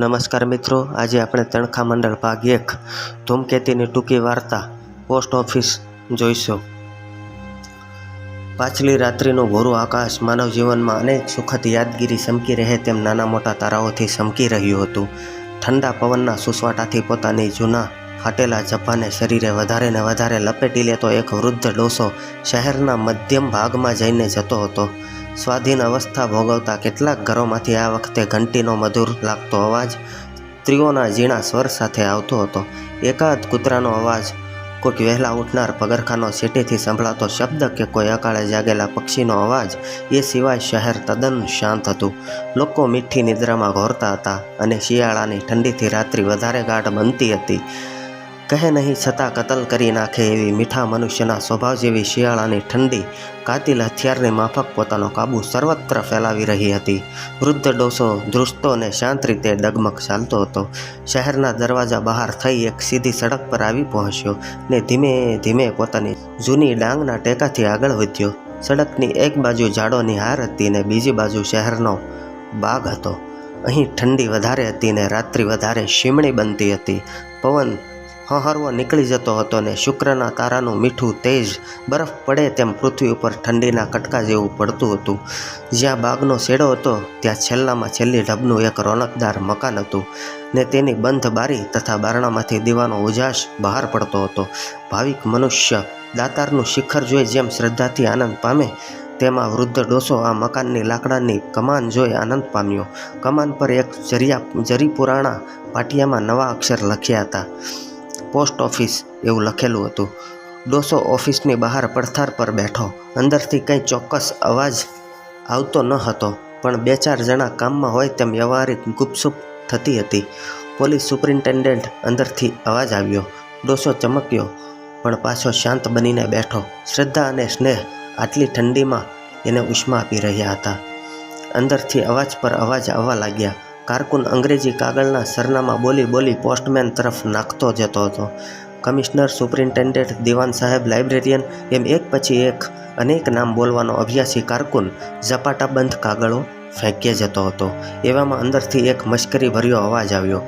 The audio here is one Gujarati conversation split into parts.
નમસ્કાર મિત્રો, આજે આપણે તણખા મંડળ ભાગ એક, ધૂમકેતીની ટૂંકી વાર્તા, પોસ્ટ ઓફિસ જોઈશું. પાછલી રાત્રિનું ભોરું આકાશ માનવ જીવનમાં અનેક સુખદ યાદગીરી સમકી રહે તેમ નાના મોટા તારાઓથી સમકી રહ્યું હતું. ઠંડા પવનના સુસવાટાથી પોતાની જૂના, ફાટેલા જબ્બાને શરીરે વધારે ને વધારે લપેટી લેતો એક વૃદ્ધ ડોસો શહેરના મધ્યમ ભાગમાં જઈને જતો હતો. સ્વાધીન અવસ્થા ભોગવતા કેટલાક ઘરોમાંથી આ વખતે ઘંટીનો મધુર લાગતો અવાજ સ્ત્રીઓના ઝીણા સ્વર સાથે આવતો હતો. એકાદ કૂતરાનો અવાજ કોઈક વહેલા ઉઠનાર પગરખાનો સીટીથી સંભળાતો શબ્દ કે કોઈ અકાળે જાગેલા પક્ષીનો અવાજ, એ સિવાય શહેર તદ્દન શાંત હતું. લોકો મીઠી નિદ્રામાં ઘોરતા હતા અને શિયાળાની ઠંડીથી રાત્રિ વધારે ગાઢ બનતી હતી. કહે નહીં છતાં કતલ કરી નાખે એવી મીઠા મનુષ્યના સ્વભાવ જેવી શિયાળાની ઠંડી, કાતિલ હથિયારની માફક પોતાનો કાબુ સર્વત્ર ફેલાવી રહી હતી. વૃદ્ધ ડોસો ધ્રુસતો અને શાંત રીતે ડગમગ ચાલતો હતો. શહેરના દરવાજા બહાર થઈ એક સીધી સડક પર આવી પહોંચ્યો ને ધીમે ધીમે પોતાની જૂની ડાંગના ટેકાથી આગળ વધ્યો. સડકની એક બાજુ ઝાડોની હાર હતી ને બીજી બાજુ શહેરનો બાગ હતો. અહીં ઠંડી વધારે હતી ને રાત્રિ વધારે શીમણી બનતી હતી. પવન હહરવો નીકળી જતો હતો ને શુક્રના તારાનું મીઠું તેજ બરફ પડે તેમ પૃથ્વી ઉપર ઠંડીના કટકા જેવું પડતું હતું. જ્યાં બાગનો શેડો હતો, ત્યાં છેલ્લામાં છેલ્લી ઢબનું એક રોનકદાર મકાન હતું ને તેની બંધ બારી તથા બારણામાંથી દીવાનો ઉજાસ બહાર પડતો હતો. ભાવિક મનુષ્ય દાતારનું શિખર જોઈ જેમ શ્રદ્ધાથી આનંદ પામે, તેમાં વૃદ્ધ ડોસો આ મકાનની લાકડાની કમાન જોઈ આનંદ પામ્યો. કમાન પર એક જરિયા જરી પુરાણા પાટિયામાં નવા અક્ષર લખ્યા હતા. પોસ્ટ ઓફિસ એવું લખેલું હતું. ડોસો ઓફિસની બહાર પડથાર પર બેઠો. અંદરથી કંઈ ચોક્કસ અવાજ આવતો ન હતો, પણ બે ચાર જણા કામમાં હોય તેમ વ્યવહારિક ગુપસુપ થતી હતી. પોલીસ સુપરિન્ટેન્ડન્ટ અંદરથી અવાજ આવ્યો. ડોસો ચમક્યો, પણ પાછો શાંત બનીને બેઠો. શ્રદ્ધા અને સ્નેહ આટલી ઠંડીમાં એને ઉષ્મા આપી રહ્યા હતા. અંદરથી અવાજ પર અવાજ આવવા લાગ્યા. કારકુન અંગ્રેજી કાગળના સરનામા બોલી બોલી પોસ્ટમેન તરફ નાખતો જતો હતો. કમિશનર સુપરિન્ટેન્ડન્ટ દિવાન સાહેબ લાઇબ્રેરિયન એમ એક પછી એક અનેક નામ બોલવાનો અભ્યાસી કારકુન ઝપાટાબંધ કાગળો ફેંકીએ જતો હતો. એવામાં અંદરથી એક મશ્કરી ભર્યો અવાજ આવ્યો.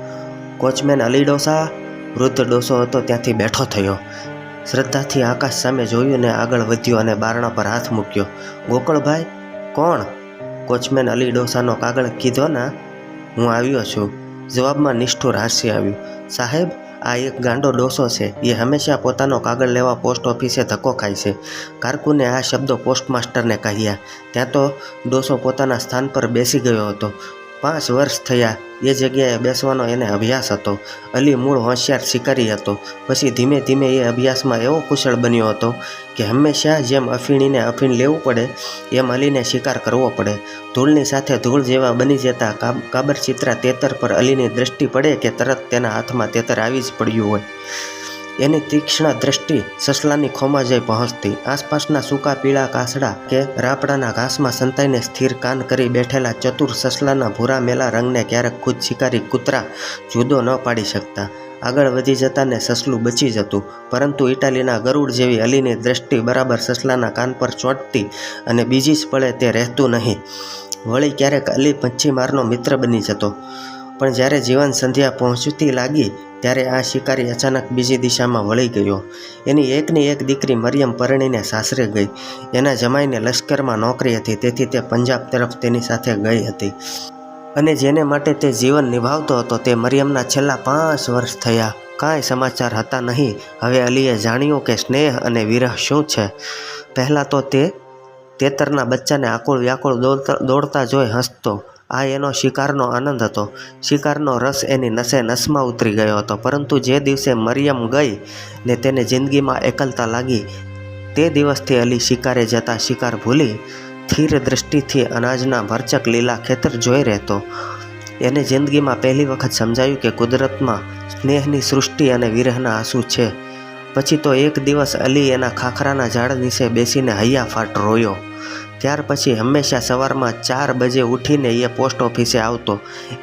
કોચમેન અલી ડોસા વૃદ્ધ ડોસો હતો ત્યાંથી બેઠો થયો. શ્રદ્ધાથી આકાશ સામે જોયું ને આગળ વધ્યો અને બારણા પર હાથ મૂક્યો. ગોકળભાઈ, કોણ? કોચમેન અલી ડોસાનો કાગળ કીધો ના. હું આવ્યો છું. જવાબમાં નિષ્ઠુર હાસ્ય આવ્યું. સાહેબ, આ એક ગાંડો ડોસો છે. એ હંમેશા પોતાનો કાગળ લેવા પોસ્ટ ઓફિસે ધક્કો ખાય છે. કારકુને આ શબ્દો પોસ્ટમાસ્ટરને કહ્યા. ત્યાં તો ડોસો પોતાના સ્થાન પર બેસી ગયો હતો. પાંચ વર્ષ થયા. એ જગ્યાએ બેસવાનો એને અભ્યાસ હતો. અલી મૂળ હોશિયાર શિકારી હતો. પછી ધીમે ધીમે એ અભ્યાસમાં એવો કુશળ બન્યો હતો કે હંમેશા જેમ અફીણીને અફીણ લેવું પડે, એમ અલીને શિકાર કરવો પડે. ધૂળની સાથે ધૂળ જેવા બની જતા કાબ, કાબરચિત્રા તેતર પર અલીની દ્રષ્ટિ પડે કે તરત તેના હાથમાં તેતર આવી જ પડ્યું હોય. એની તીક્ષ્ણ દ્રષ્ટિ સસલાની ખોમાં જઈ પહોંચતી. આસપાસના સૂકા પીળા કાસડા કે રાપડાના ઘાસમાં સંતાઈને સ્થિર કાન કરી બેઠેલા ચતુર સસલાના ભૂરા મેલા રંગને ક્યારેક ખુદ શિકારી કૂતરા જુદો ન પાડી શકતા. આગળ વધી જતાને સસલું બચી જતું. પરંતુ ઇટાલીના ગરુડ જેવી અલીની દ્રષ્ટિ બરાબર સસલાના કાન પર ચોંટતી અને બીજી જ પળે તે રહેતું નહીં. વળી ક્યારેક અલી પંચીમારનો મિત્ર બની જતો. પણ જ્યારે જીવન સંધ્યા પહોંચતી લાગી ત્યારે આ શિકારી અચાનક બીજી દિશામાં વળી ગયો. એની એકની એક દીકરી મરિયમ પરણીને સાસરે ગઈ. એના જમાઈને લશ્કરમાં નોકરી હતી, તેથી તે પંજાબ તરફ તેની સાથે ગઈ હતી. અને જેને માટે તે જીવન નિભાવતો હતો, તે મરિયમના છેલ્લા પાંચ વર્ષ થયા. કાંઈ સમાચાર હતા નહીં. હવે અલીએ જાણ્યું કે સ્નેહ અને વિરહ શું છે. પહેલાં તો તે તેતરના બચ્ચાને આકુળ વ્યાકુળ દોડતા દોડતા જોઈ હસતો. આ એનો શિકારનો આનંદ હતો. શિકારનો રસ એની નસે નસમાં ઉતરી ગયો હતો, પરંતુ જે દિવસે મરિયમ ગઈ ને તેને જિંદગીમાં એકલતા લાગી, તે દિવસથી અલી શિકારે જતા શિકાર ભૂલી સ્થિર દ્રષ્ટિથી અનાજના ભરચક લીલા ખેતર જોઈ રહેતો. એને જિંદગીમાં પહેલી વખત સમજાયું કે કુદરતમાં સ્નેહની સૃષ્ટિ અને વિરહના આંસુ છે. પછી તો એક દિવસ અલી એના ખાખરાના ઝાડ નીચે બેસીને હૈયા ફાટ રોયો. ત્યાર પછી હંમેશા સવારમાં ચાર બજે ઉઠીને એ પોસ્ટ ઓફિસે આવતો.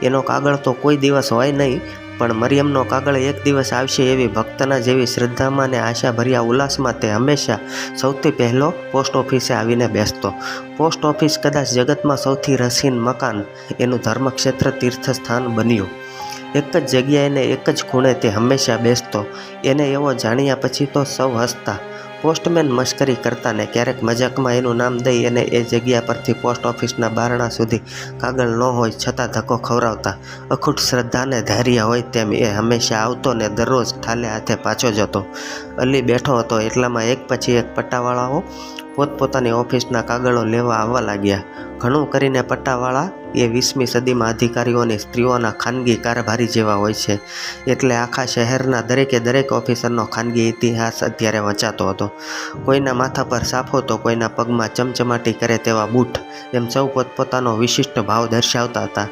એનો કાગળ તો કોઈ દિવસ હોય નહીં, પણ મરિયમનો કાગળ એક દિવસ આવશે એવી ભક્તના જેવી શ્રદ્ધામાં અને આશાભર્યા ઉલ્લાસમાં તે હંમેશા સૌથી પહેલો પોસ્ટ ઓફિસે આવીને બેસતો. પોસ્ટ ઓફિસ કદાચ જગતમાં સૌથી રસીન મકાન એનું ધર્મક્ષેત્ર તીર્થસ્થાન બન્યું. એક જ જગ્યાએ ને એક જ ખૂણે તે હંમેશા બેસતો. એને એવો જાણ્યા પછી તો સૌ હસતા. પોસ્ટમેન મશ્કરી કરતાને ક્યારેક મજાકમાં એનું નામ દઈ અને એ જગ્યા પરથી પોસ્ટ ઓફિસના બારણા સુધી કાગળ ન હોય છતાં ધક્કો ખવડાવતા. અખૂટ શ્રદ્ધાને ધૈર્ય હોય તેમ એ હંમેશા આવતો ને દરરોજ ઠાલે હાથે પાછો જતો. અલી બેઠો હતો એટલામાં એક પછી એક પટ્ટાવાળાઓ પોતપોતાની ઓફિસના કાગળો લેવા આવવા લાગ્યા. ઘણું કરીને પટ્ટાવાળા એ વીસમી સદીમાં અધિકારીઓની સ્ત્રીઓના ખાનગી કારભારી જેવા હોય છે. એટલે આખા શહેરના દરેકે દરેક ઓફિસરનો ખાનગી ઇતિહાસ અત્યારે વંચાતો હતો. કોઈના માથા પર સાફો તો કોઈના પગમાં ચમચમાટી કરે તેવા બૂટ એમ સૌ પોતપોતાનો વિશિષ્ટ ભાવ દર્શાવતા હતા.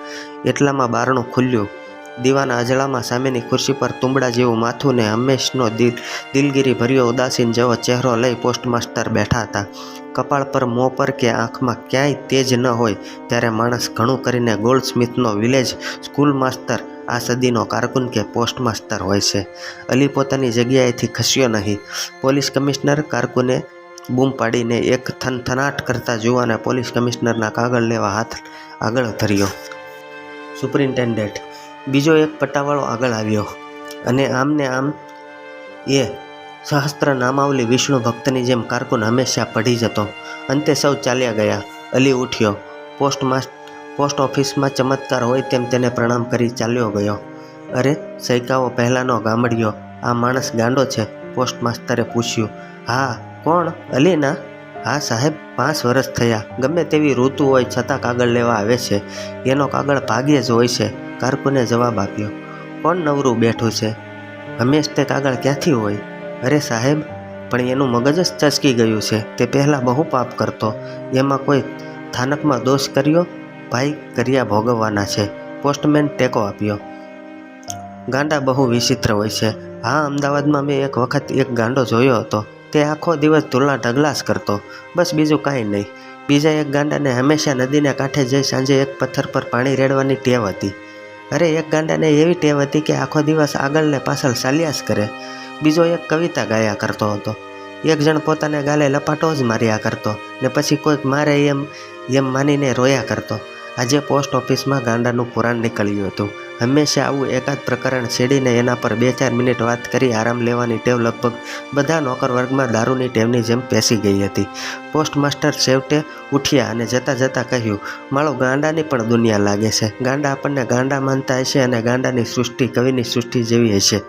એટલામાં બારણું ખુલ્યું. દીવાના અજળામાં સામેની ખુરશી પર તુંબડા જેવું માથું ને હંમેશનો દિલ દિલગીરી ભર્યો ઉદાસીન જેવો ચહેરો લઈ પોસ્ટમાસ્ટર બેઠા હતા. કપાળ પર મોં પર કે આંખમાં ક્યાંય તેજ ન હોય ત્યારે માણસ ઘણું કરીને ગોલ્ડ સ્મિથનો વિલેજ સ્કૂલ માસ્તર આ સદીનો કારકુન કે પોસ્ટમાસ્ટર હોય છે. અલી પોતાની જગ્યાએથી ખસ્યો નહીં. પોલીસ કમિશનર કારકુને બૂમ પાડીને એક થનથનાટ કરતા જુવાને પોલીસ કમિશનરના કાગળ લેવા હાથ આગળ ધર્યો. સુપરિન્ટેન્ડન્ટ બીજો એક પટ્ટાવાળો આગળ આવ્યો અને આમને આમ એ સહસ્ત્ર નામાવલી વિષ્ણુ ભક્તની જેમ કારકુન હંમેશા પઢી જતો. અંતે સૌ ચાલ્યા ગયા. અલી ઉઠ્યો. પોસ્ટ પોસ્ટ ઓફિસમાં ચમત્કાર હોય તેમ તેને પ્રણામ કરી ચાલ્યો ગયો. અરે, સૈકાઓ પહેલાંનો ગામડિયો. આ માણસ ગાંડો છે પોસ્ટ માસ્તરે પૂછ્યું. હા, કોણ? અલીના? હા સાહેબ, પાંચ વર્ષ થયા. ગમે તેવી ઋતુ હોય છતાં કાગળ લેવા આવે છે. એનો કાગળ ભાગ્યે જ હોય છે. કારકુને જવાબ આપ્યો, કોણ નવરું બેઠું છે? હંમેશ તે કાગળ ક્યાંથી હોય? અરે સાહેબ, પણ એનું મગજ જ ચસકી ગયું છે. તે પહેલાં બહુ પાપ કરતો. એમાં કોઈ સ્થાનકમાં દોષ કર્યો? ભાઈ, કર્યા ભોગવવાના છે. પોસ્ટમેન ટેકો આપ્યો. ગાંડા બહુ વિચિત્ર હોય છે. હા, અમદાવાદમાં મેં એક વખત એક ગાંડો જોયો હતો. તે આખો દિવસ તુલના ઢગલાસ કરતો. બસ બીજું કાંઈ નહીં. બીજા એક ગાંડાને હંમેશા નદીને કાંઠે જઈ સાંજે એક પથ્થર પર પાણી રેડવાની ટેવ હતી. અરે, એક ગાંડાને એવી ટેવ હતી કે આખો દિવસ આગળ ને પાછળ ચાલ્યા જ કરે. બીજો એક કવિતા ગાયા કરતો હતો. એક જણ પોતાને ગાલે લપાટો જ માર્યા કરતો ને પછી કોઈક મારે એમ એમ માનીને રોયા કરતો. આજે પોસ્ટ ઓફિસમાં ગાંડાનું પુરાણ નીકળ્યું હતું. હંમેશા આવું એકાદ પ્રકરણ છેડીને એના પર બે ચાર મિનિટ વાત કરી આરામ લેવાની ટેવ લગભગ બધા નોકર વર્ગમાં દારૂની ટેવની જેમ પેસી ગઈ હતી. પોસ્ટ માસ્ટર છેવટે ઉઠ્યા અને જતાં જતાં કહ્યું, માળો ગાંડાની પણ દુનિયા લાગે છે. ગાંડા આપણને ગાંડા માનતા હશે અને ગાંડાની સૃષ્ટિ કવિની સૃષ્ટિ જેવી હશે.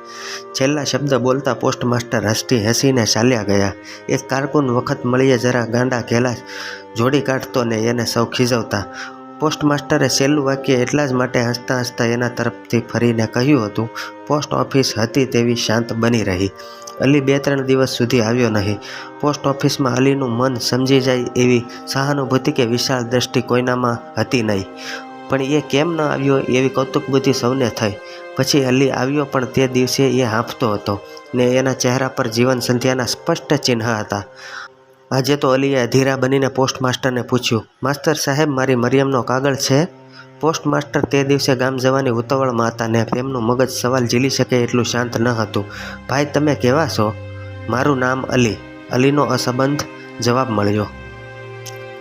છેલ્લા શબ્દ બોલતા પોસ્ટ માસ્ટર હસતી હસીને ચાલ્યા ગયા. એક કારકુન વખત મળીએ જરા ગાંડા ઘેલા જોડી કાઢતો ને એને સૌ ખીજવતા. પોસ્ટ માસ્ટરે છેલ્લું વાક્ય એટલા જ માટે હસતા હસતા એના તરફથી ફરીને કહ્યું હતું, પોસ્ટ ઓફિસ હતી તેવી શાંત બની રહી. અલી બે ત્રણ દિવસ સુધી આવ્યો નહીં. પોસ્ટ ઓફિસમાં અલીનું મન સમજી જાય એવી સહાનુભૂતિ કે વિશાળ દ્રષ્ટિ કોઈનામાં હતી નહીં. પણ એ કેમ ન આવ્યો એવી કૌતુક બુદ્ધિ સૌને થઈ. પછી અલી આવ્યો પણ તે દિવસે એ હાંફતો હતો ને એના ચહેરા પર જીવન સંધ્યાના સ્પષ્ટ ચિહ્ન હતા. આજે તો અલીએ ધીરા બનીને પોસ્ટ માસ્ટરને પૂછ્યું, માસ્તર સાહેબ, મારી મરિયમનો કાગળ છે? પોસ્ટ માસ્ટર તે દિવસે ગામ જવાની ઉતાવળમાં હતા ને તેમનું મગજ સવાલ ઝીલી શકે એટલું શાંત ન હતું. ભાઈ, તમે કેવા છો? મારું નામ અલી. અલીનો અસંબંધ જવાબ મળ્યો,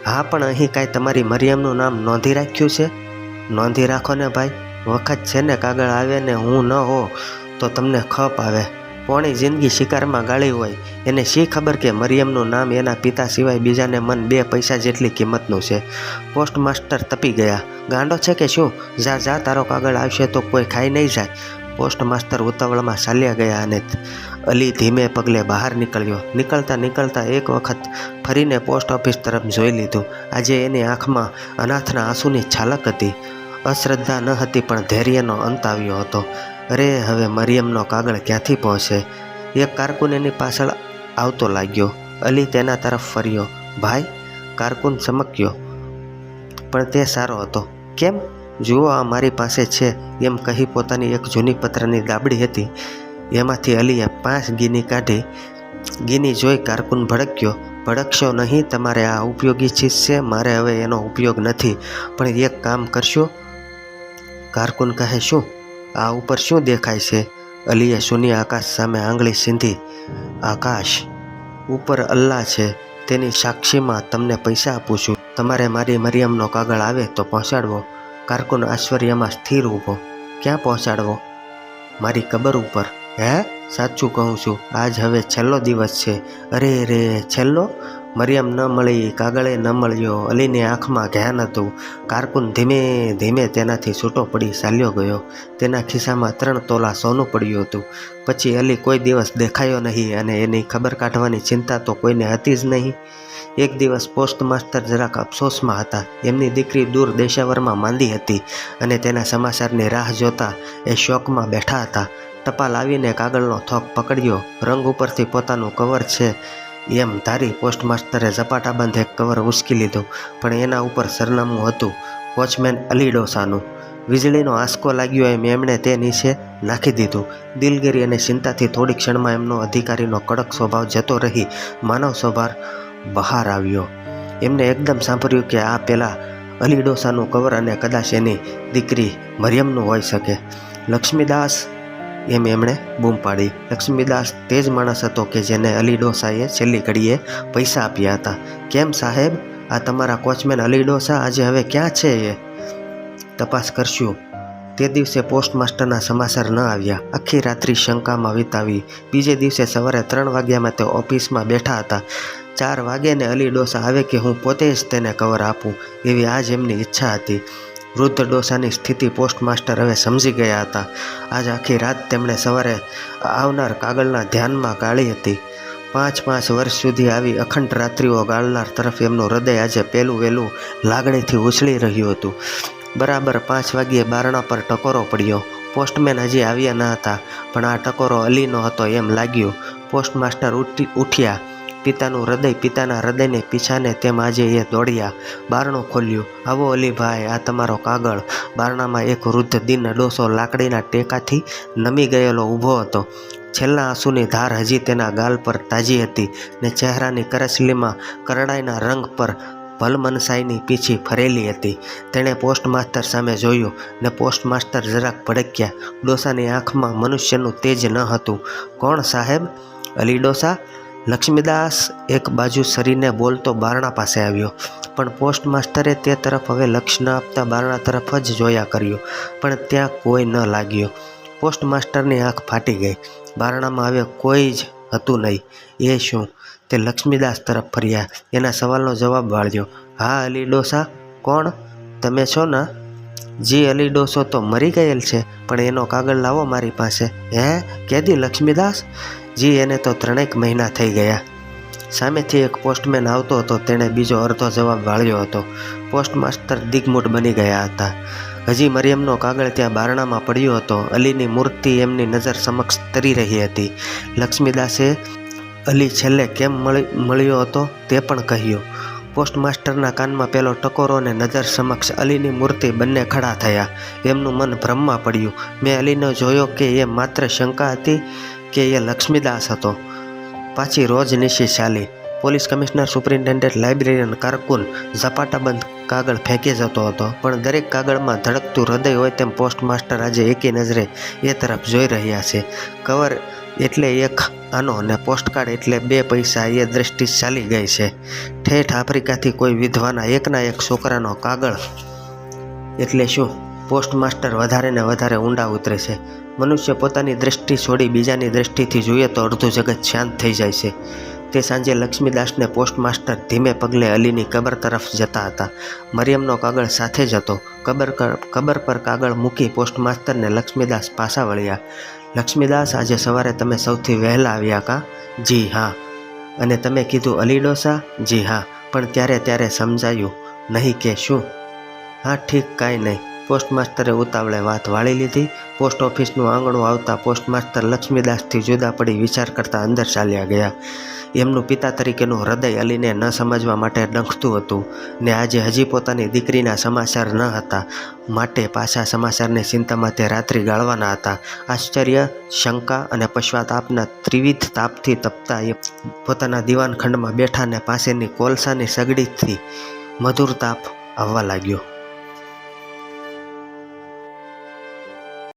હા, પણ અહીં કાંઈ તમારી મરિયમનું નામ નોંધી રાખ્યું છે? નોંધી રાખો ને ભાઈ, વખત છે ને કાગળ આવે ને હું ન હો તો તમને ખપ આવે. પોણી જિંદગી શિકારમાં ગાળી હોય, એને શી ખબર કે મરિયમનું નામ એના પિતા સિવાય બીજાને મન બે પૈસા જેટલી કિંમતનું છે. પોસ્ટ માસ્ટર તપી ગયા. ગાંડો છે કે શું? જા જા, તારો કાગળ આવશે તો કોઈ ખાઈ નહીં જાય. પોસ્ટ માસ્ટર ઉતાવળમાં ચાલ્યા ગયા અને અલી ધીમે પગલે બહાર નીકળ્યો. નીકળતા નીકળતા એક વખત ફરીને પોસ્ટ ઓફિસ તરફ જોઈ લીધું. આજે એની આંખમાં અનાથના આંસુની છાલક હતી. અશ્રદ્ધા ન હતી પણ ધૈર્યનો અંત આવ્યો હતો. અરે, હવે મરિયમનો કાગળ ક્યાંથી પહોંચે? એક કારકુન એની પાછળ આવતો લાગ્યો. અલી તેના તરફ ફર્યો. ભાઈ, કારકુન ચમક્યો. પણ તે સારો હતો. કેમ? જુઓ, આ મારી પાસે છે. એમ કહી પોતાની એક જૂની પત્રની દાબડી હતી. એમાંથી અલીએ પાંચ ગીની કાઢી. ગીની જોઈ કારકુન ભડક્યો. ભડકશો નહીં, તમારે આ ઉપયોગી ચીજ છે. મારે હવે એનો ઉપયોગ નથી. પણ એક કામ કરશો? કારકુન કહે, શું? આ ઉપર શું દેખાય છે? અલીએ શૂન્ય આકાશ સામે આંગળી સીંધી. આકાશ ઉપર અલ્લાહ છે. તેની સાક્ષીમાં તમને પૈસા આપું છું. તમારે મારી મરિયમનો કાગળ આવે તો પહોંચાડવો. કારકુન આશ્ચર્યમાં સ્થિર ઊભો. ક્યાં પહોંચાડવો? મારી કબર ઉપર. હે? સાચું કહું છું. આજ હવે છેલ્લો દિવસ છે. અરે રે, છેલ્લો? મરિયમ ન મળી, કાગળે ન મળ્યો, અલીની આંખમાં ઘ્યાન હતું. કારકુન ધીમે ધીમે તેનાથી છૂટો પડી ચાલ્યો ગયો. તેના ખિસ્સામાં ત્રણ તોલા સોનું પડ્યું હતું. પછી અલી કોઈ દિવસ દેખાયો નહીં અને એની ખબર કાઢવાની ચિંતા તો કોઈને હતી જ નહીં. એક દિવસ પોસ્ટ માસ્ટર જરાક અફસોસમાં હતા. એમની દીકરી દૂર દેશાવરમાં માંદી હતી અને તેના સમાચારની રાહ જોતા એ શોકમાં બેઠા હતા. ટપાલ આવીને કાગળનો થોક પકડ્યો. રંગ ઉપરથી પોતાનું કવર છે એમ ધારી પોસ્ટ માસ્ટરે ઝપાટાબંધ એક કવર ઉસકી લીધું, પણ એના ઉપર સરનામું હતું, વોચમેન અલી ડોસાનું વીજળીનો આંસકો લાગ્યો એમ એમણે તે નીચે નાખી દીધું. દિલગીરી અને ચિંતાથી થોડી ક્ષણમાં એમનો અધિકારીનો કડક સ્વભાવ જતો રહી, માનવ સ્વભાવ બહાર આવ્યો. એમને એકદમ સાંભળ્યું કે આ પહેલાં અલી ડોસાનું કવર અને કદાચ એની દીકરી મરિયમનું હોઈ શકે. લક્ષ્મીદાસ એમ એમણે બૂમ પાડી. લક્ષ્મીદાસ તે જ માણસ હતો કે જેને અલી ડોસાએ છેલ્લી ઘડીએ પૈસા આપ્યા હતા. કેમ સાહેબ? આ તમારા કોચમેન અલી ડોસા આજે હવે ક્યાં છે એ? તપાસ કરશું. તે દિવસે પોસ્ટમાસ્ટરના સમાચાર ન આવ્યા. આખી રાત્રિ શંકામાં વિતાવી. બીજે દિવસે સવારે ત્રણ વાગ્યામાં તે ઓફિસમાં બેઠા હતા. ચાર વાગે ને અલી ડોસા આવે કે હું પોતે જ તેને કવર આપું એવી આજ એમની ઈચ્છા હતી. વૃદ્ધ ડોસાની સ્થિતિ પોસ્ટમાસ્ટર હવે સમજી ગયા હતા. આજ આખી રાત તેમણે સવારે આવનાર કાગળના ધ્યાનમાં ગાળી હતી. પાંચ પાંચ વર્ષ સુધી આવી અખંડ રાત્રિઓ ગાળનાર તરફ એમનું હૃદય આજે પહેલું વહેલું લાગણીથી ઉછળી રહ્યું હતું. બરાબર પાંચ વાગ્યે બારણા પર ટકોરો પડ્યો. પોસ્ટમેન હજી આવ્યા ન હતા, પણ આ ટકોરો અલીનો હતો એમ લાગ્યું. પોસ્ટમાસ્ટર ઉઠી, ઉઠ્યા. પિતાનું હૃદય પિતાના હૃદયને પીછાને તેમ આજે એ દોડ્યા. બારણું ખોલ્યું. આવો અલીભાઈ, આ તમારો કાગળ. બારણામાં એક વૃદ્ધ દિન ડોસો લાકડીના ટેકાથી નમી ગયેલો ઊભો હતો. છેલ્લા આંસુની ધાર હજી તેના ગાલ પર તાજી હતી ને ચહેરાની કરચલીમાં કરડાઈના રંગ પર ભલમનસાઈની પીછી ફરેલી હતી. તેણે પોસ્ટમાસ્ટર સામે જોયું ને પોસ્ટમાસ્ટર જરાક ભડક્યા. ડોસાની આંખમાં મનુષ્યનું તેજ ન હતું. કોણ સાહેબ? અલી ડોસા. લક્ષ્મીદાસ એક બાજુ સરીને બોલતો બારણા પાસે આવ્યો, પણ પોસ્ટમાસ્ટરે તે તરફ હવે લક્ષ્ય ન આપતા બારણા તરફ જ જોયા કર્યું, પણ ત્યાં કોઈ ન લાગ્યો. પોસ્ટમાસ્ટરની આંખ ફાટી ગઈ. બારણામાં હવે કોઈ જ હતું નહીં. એ શું? તે લક્ષ્મીદાસ તરફ ફર્યા. એના સવાલનો જવાબ વાળ્યો હા અલી ડોસા કોણ? તમે છો ને? જી અલી ડોસો તો મરી ગયેલ છે, પણ એનો કાગળ લાવો મારી પાસે. હે? કેદી, લક્ષ્મીદાસ? જી, એને તો ત્રણેક મહિના થઈ ગયા. સામેથી એક પોસ્ટમેન આવતો હતો, તેણે બીજો અડધો જવાબ વાળ્યો હતો. પોસ્ટમાસ્ટર દિગમૂટ બની ગયા હતા. હજી મરિયમનો કાગળ ત્યાં બારણામાં પડ્યો હતો. અલીની મૂર્તિ એમની નજર સમક્ષ તરી રહી હતી. લક્ષ્મીદાસે અલી છેલ્લે કેમ મળી, મળ્યો હતો તે પણ કહ્યું. પોસ્ટમાસ્ટરના કાનમાં પેલો ટકોરો અને નજર સમક્ષ અલીની મૂર્તિ બંને ખડા થયા. એમનું મન ભ્રમમાં પડ્યું. મેં અલીને જોયો કે એ માત્ર શંકા હતી કે એ લક્ષ્મીદાસ હતો. પાછી રોજ નિશી ચાલી પોલીસ કમિશનર, સુપ્રિન્ટેન્ડન્ટ લાઇબ્રેરિયન કારકુન ઝપાટાબંધ કાગળ ફેંકી જતો હતો. પણ દરેક કાગળમાં ધડકતું હૃદય હોય તેમ પોસ્ટમાસ્ટર આજે એકી નજરે એ તરફ જોઈ રહ્યા છે. કવર એટલે એક આનો અને પોસ્ટકાર્ડ એટલે બે પૈસા એ દ્રષ્ટિ ચાલી ગઈ છે. ઠેઠ આફ્રિકાથી કોઈ વિધવાના એકના એક છોકરાનો કાગળ એટલે શું? પોસ્ટમાસ્ટર વધારે ને વધારે ઊંડા ઉતરે છે. મનુષ્ય પોતાની દ્રષ્ટિ છોડી બીજાની દ્રષ્ટિથી જોઈએ તો અડધું જગત શાંત થઈ જાય છે. તે સાંજે લક્ષ્મીદાસને પોસ્ટમાસ્ટર ધીમે પગલે અલીની કબર તરફ જતા હતા. મરિયમનો કાગળ સાથે જ હતો. કબર કબર પર કાગળ મૂકી પોસ્ટમાસ્ટરને લક્ષ્મીદાસ પાછા વળ્યા. લક્ષ્મીદાસ, આજે સવારે તમે સૌથી વહેલા આવ્યા કા? જી, હા. અને તમે કીધું અલી ડોસા? જી, હા. પણ ત્યારે ત્યારે સમજાયું. નહીં કે શું? હા, ઠીક, કાંઈ નહીં. પોસ્ટમાસ્ટરે ઉતાવળે વાત વાળી લીધી. પોસ્ટ ઓફિસનું આંગણું આવતા પોસ્ટમાસ્ટર લક્ષ્મીદાસથી જુદા પડી વિચાર કરતા અંદર ચાલ્યા ગયા. એમનું પિતા તરીકેનું હૃદય અલીને ન સમજવા માટે ડંખતું હતું ને આજે હજી પોતાની દીકરીના સમાચાર ન હતા. માટે પાછા સમાચારની ચિંતામાં તે રાત્રિ ગાળવાના હતા. આશ્ચર્ય, શંકા અને પશ્ચાતાપના ત્રિવિધ તાપથી તપતા એ પોતાના દીવાનખંડમાં બેઠાને પાસેની કોલસાની સગડીથી મધુર તાપ આવવા લાગ્યો.